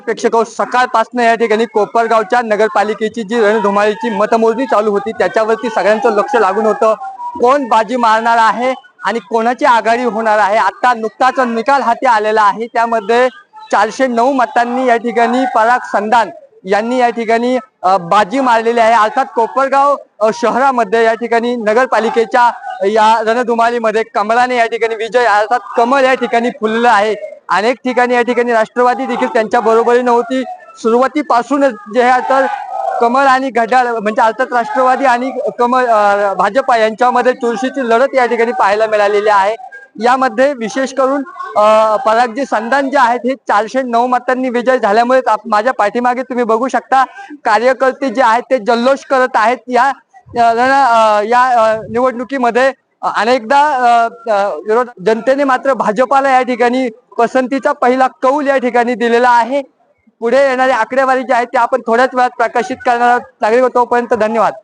प्रेक्षक हो, सकाळपासून या ठिकाणी कोपरगावच्या नगरपालिकेची जी रणधुमाळीची मतमोजणी चालू होती त्याच्यावरती सगळ्यांचं लक्ष लागून होतं. कोण बाजी मारणार आहे आणि कोणाची आघाडी होणार आहे? आता नुकताच निकाल हाती आलेला आहे. त्यामध्ये चारशे नऊ मतांनी या ठिकाणी पराग संधान यांनी या ठिकाणी बाजी मारलेली आहे. अर्थात कोपरगाव शहरामध्ये या ठिकाणी नगरपालिकेच्या या रणधुमाळीमध्ये कमलाने या ठिकाणी विजय अर्थात कमळ या ठिकाणी फुललं आहे. अनेक ठिकाणी या ठिकाणी राष्ट्रवादी देखील त्यांच्या बरोबरी नव्हती. सुरुवातीपासूनच जे आहे तर कमळ आणि घड्याळ म्हणजे अर्थात राष्ट्रवादी आणि कमळ भाजपा यांच्यामध्ये चुरशीची लढत या ठिकाणी पाहायला मिळालेली आहे. यामध्ये विशेष करून परागजी संधान जे आहेत हे चारशे नऊ मतांनी विजय झाल्यामुळे माझ्या पाठीमागे तुम्ही बघू शकता कार्यकर्ते जे आहेत ते जल्लोष करत आहेत. या या निवडणुकीमध्ये अनेकदा विरोध जनतेने मात्र भाजपाला या ठिकाणी पसंतीचा पहिला कौल या ठिकाणी दिलेला आहे. पुढे येणारी आकडेवारी जी आहे ती आपण थोड्याच वेळात प्रकाशित करणार आहोत. नागरिक तोपर्यंत धन्यवाद.